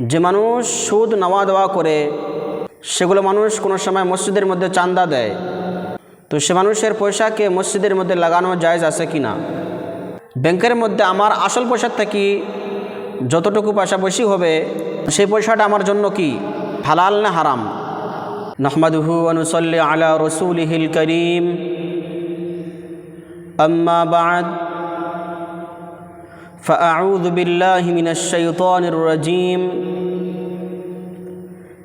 যে মানুষ সুদ নেওয়া দেওয়া করে, সেগুলো মানুষ কোনো সময় মসজিদের মধ্যে চান্দা দেয়। তো সে মানুষের পয়সাকে মসজিদের মধ্যে লাগানো জায়জ আছে কি না? ব্যাংকের মধ্যে আমার আসল পয়সার থেকে যতটুকু পয়সা বেশি হবে, সেই পয়সাটা আমার জন্য কি? হালাল না হারাম? নাহমাদুহু অনুসল্লি আলা রসুল হিল করিম। আম্মা বাদ। فأعوذ بالله من الشيطان الرجيم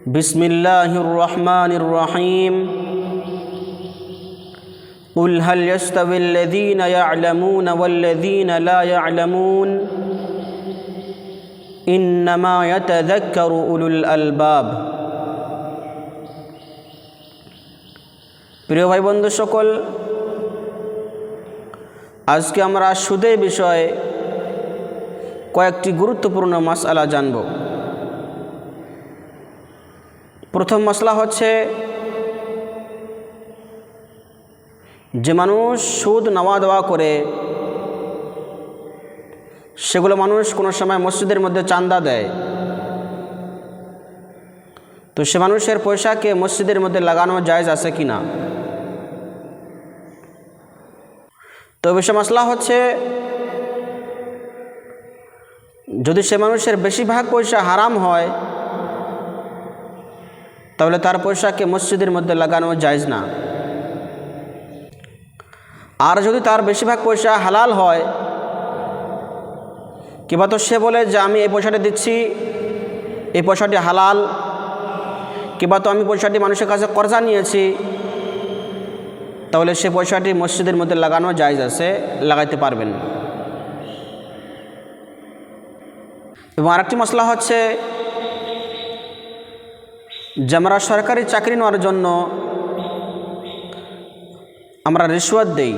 بسم الله الرحمن الرحيم قل هل يستوي الذين يعلمون والذين لا يعلمون إنما يتذكر أولو الألباب প্রিয় ভাই বন্ধু সকল আজকে আমরা সুদের বিষয়ে কয়েকটি গুরুত্বপূর্ণ মশালা জানব। প্রথম মশলা হচ্ছে যে মানুষ সুদ নেওয়া দেওয়া করে, সেগুলো মানুষ কোনো সময় মসজিদের মধ্যে চান্দা দেয়। তো সে মানুষের পয়সাকে মসজিদের মধ্যে লাগানো জায়জ আছে কি না তো বিষয় মশলা হচ্ছে যদি সে মানুষের বেশিরভাগ পয়সা হারাম হয়, তাহলে তার পয়সাকে মসজিদের মধ্যে লাগানো যায়জ না। আর যদি তার বেশিরভাগ পয়সা হালাল হয়, কিংবা তো সে বলে যে আমি এই পয়সাটি দিচ্ছি, এই পয়সাটি হালাল, কিংবা তো আমি পয়সাটি মানুষের কাছে কর্জা নিয়েছি, তাহলে সে পয়সাটি মসজিদের মধ্যে লাগানো জায়জ আছে, লাগাইতে পারবেন। এবং আরেকটি মশলা হচ্ছে আমরা সরকারি চাকরি নেওয়ার জন্য আমরা রিশ্বত দেই।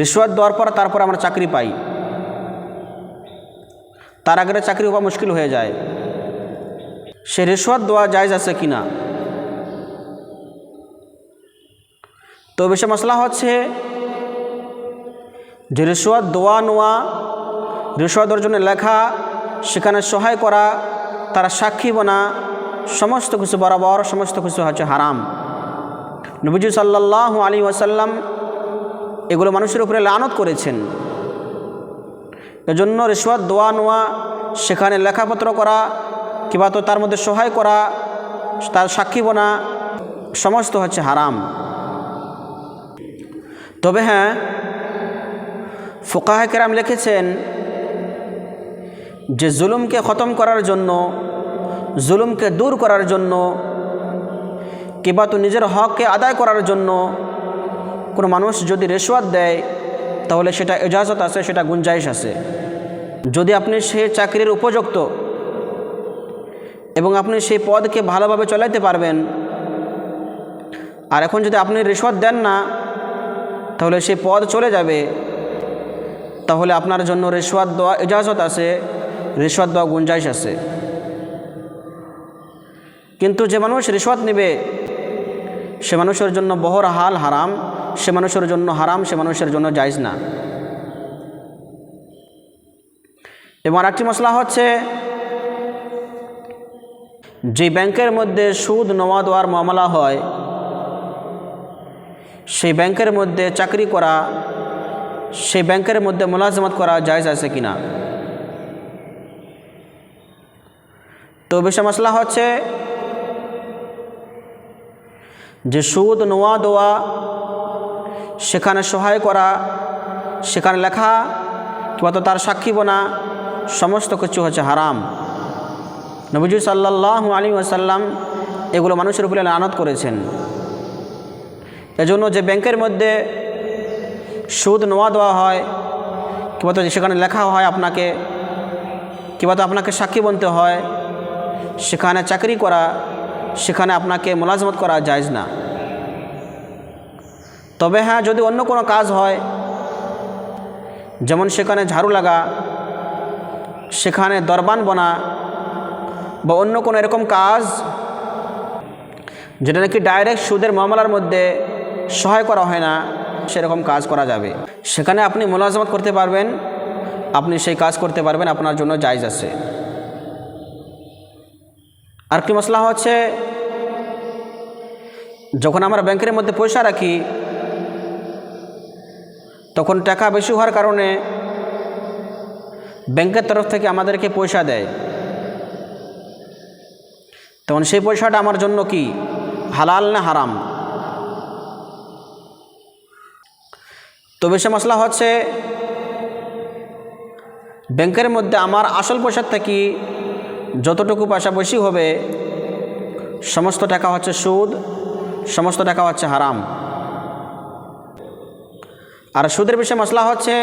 রিশ্বত দেওয়ার পর তারপর আমরা চাকরি পাই। তার আগে চাকরি হওয়া মুশকিল হয়ে যায়। সে রিশ্বত দেওয়া জায়জ আছে কি না তো বিষয় মশলা হচ্ছে যে রিশোয়াত দোয়া নোয়া রিশোয়াত অর্জনে লেখা সেখানে সহায় করা, তারা সাক্ষী বনা, সমস্ত কিছু বরাবর, সমস্ত কিছু হচ্ছে হারাম। নবীজু সাল্লাহ আলী ওয়াসাল্লাম এগুলো মানুষের উপরে লানত করেছেন। এজন্য রিশোয়াত দোয়া নোয়া সেখানে লেখাপত্র করা, কিংবা তো তার মধ্যে সহায় করা, তার সাক্ষী বনা, সমস্ত হচ্ছে হারাম। তবে হ্যাঁ ফোকাহ কেরাম লিখেছেন যে জুলুমকে খতম করার জন্য, জুলুমকে দূর করার জন্য, কিংবা তো নিজের হককে আদায় করার জন্য কোনো মানুষ যদি রেশওয়াত দেয়, তাহলে সেটা এজাজত আছে, সেটা গুঞ্জাইশ আছে। যদি আপনি সেই চাকরির উপযুক্ত এবং আপনি সেই পদকে ভালোভাবে চলাইতে পারবেন, আর এখন যদি আপনি রেশওয়াত দেন না, তাহলে সে পদ চলে যাবে, তাহলে আপনার জন্য রেশওয়াত দেওয়া ইজাজত আছে। রেশওয়াত দেওয়া গুঞ্জাইশ আছে। কিন্তু যে মানুষ রেশওয়াত নেবে, সে মানুষের জন্য বহর হাল হারাম, সে মানুষের জন্য হারাম, সে মানুষের জন্য জায়জ না। এবং আরেকটি মশলা হচ্ছে, যে ব্যাংকের মধ্যে সুদ নেওয়া দেওয়ার মামলা হয়, সেই ব্যাংকের মধ্যে চাকরি করা, সেই ব্যাংকের মধ্যে মোলাজমত করা জায়জ আছে কি তো বিষয় মশলা হচ্ছে যে সুদ, নোয়া, দোয়া, সেখানে সহায় করা, সেখানে লেখা, কিংবা তো তার সাক্ষী বোনা, সমস্ত কিছু হচ্ছে হারাম। নবীজু সাল্লাহ আলী আসাল্লাম এগুলো মানুষের উপরে আনত করেছেন। এজন্য যে ব্যাংকের মধ্যে সুদ, নোয়া দেওয়া হয়, কিংবা তো সেখানে লেখা হয় আপনাকে, কিংবা তো আপনাকে সাক্ষী বনতে হয় সেখানে চাকরি করা সেখানে আপনাকে মোলাজমত করা যায়জ না। তবে হ্যাঁ যদি অন্য কোনো কাজ হয়, যেমন সেখানে ঝাড়ু লাগা, সেখানে দরবান বনা, বা অন্য কোনো এরকম কাজ, যেটা নাকি ডাইরেক্ট সুদের মামলার মধ্যে সহায় করা হয় না, সেরকম কাজ করা যাবে। সেখানে আপনি মোলাজমত করতে পারবেন, আপনি সেই কাজ করতে পারবেন, আপনার জন্য জায়জ আছে। আরেকটি মশলা হচ্ছে? যখন আমরা ব্যাংকের মধ্যে পয়সা রাখি, তখন টাকা বেশি হওয়ার কারণে ব্যাংকের তরফ থেকে আমাদেরকে পয়সা দেয়। তখন সেই পয়সাটা আমার জন্য কি? হালাল না হারাম? তো বেশি মশলা হচ্ছে, ব্যাংকের মধ্যে আমার আসল পয়সার থেকে যতটুকু বেশি হবে, সমস্ত টাকা হচ্ছে সুদ, সমস্ত টাকা হচ্ছে হারাম। আর সুদের বিষয়ে মশলা হচ্ছে,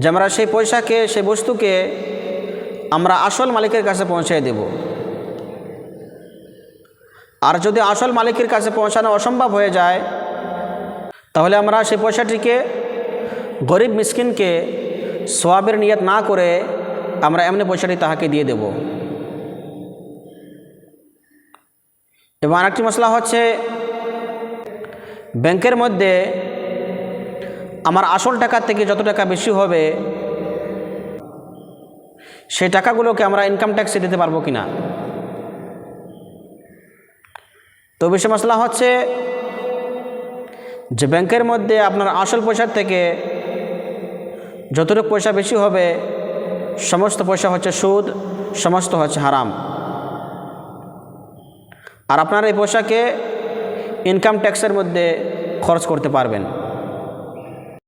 যে আমরা সেই পয়সাকে, সেই বস্তুকে আমরা আসল মালিকের কাছে পৌঁছে দেব। আর যদি আসল মালিকের কাছে পৌঁছানো অসম্ভব হয়ে যায়, তাহলে আমরা সেই পয়সাটিকে গরিব মিসকিনকে সোয়াবের নিয়ত না করে আমরা এমনি পয়সাটি তাহাকে দিয়ে দেব। এবং আরেকটি মশলা হচ্ছে, ব্যাংকের মধ্যে আমার আসল টাকার থেকে যত টাকা বেশি হবে সেই টাকাগুলোকে আমরা ইনকাম ট্যাক্সে দিতে পারব কি না তো বেশি মশলা হচ্ছে, যে ব্যাংকের মধ্যে আপনার আসল পয়সার থেকে যতটুকু পয়সা বেশি হবে সমস্ত পয়সা হচ্ছে সুদ, সমস্ত হচ্ছে হারাম। আর আপনার এই পয়সাকে ইনকাম ট্যাক্সের মধ্যে খরচ করতে পারবেন।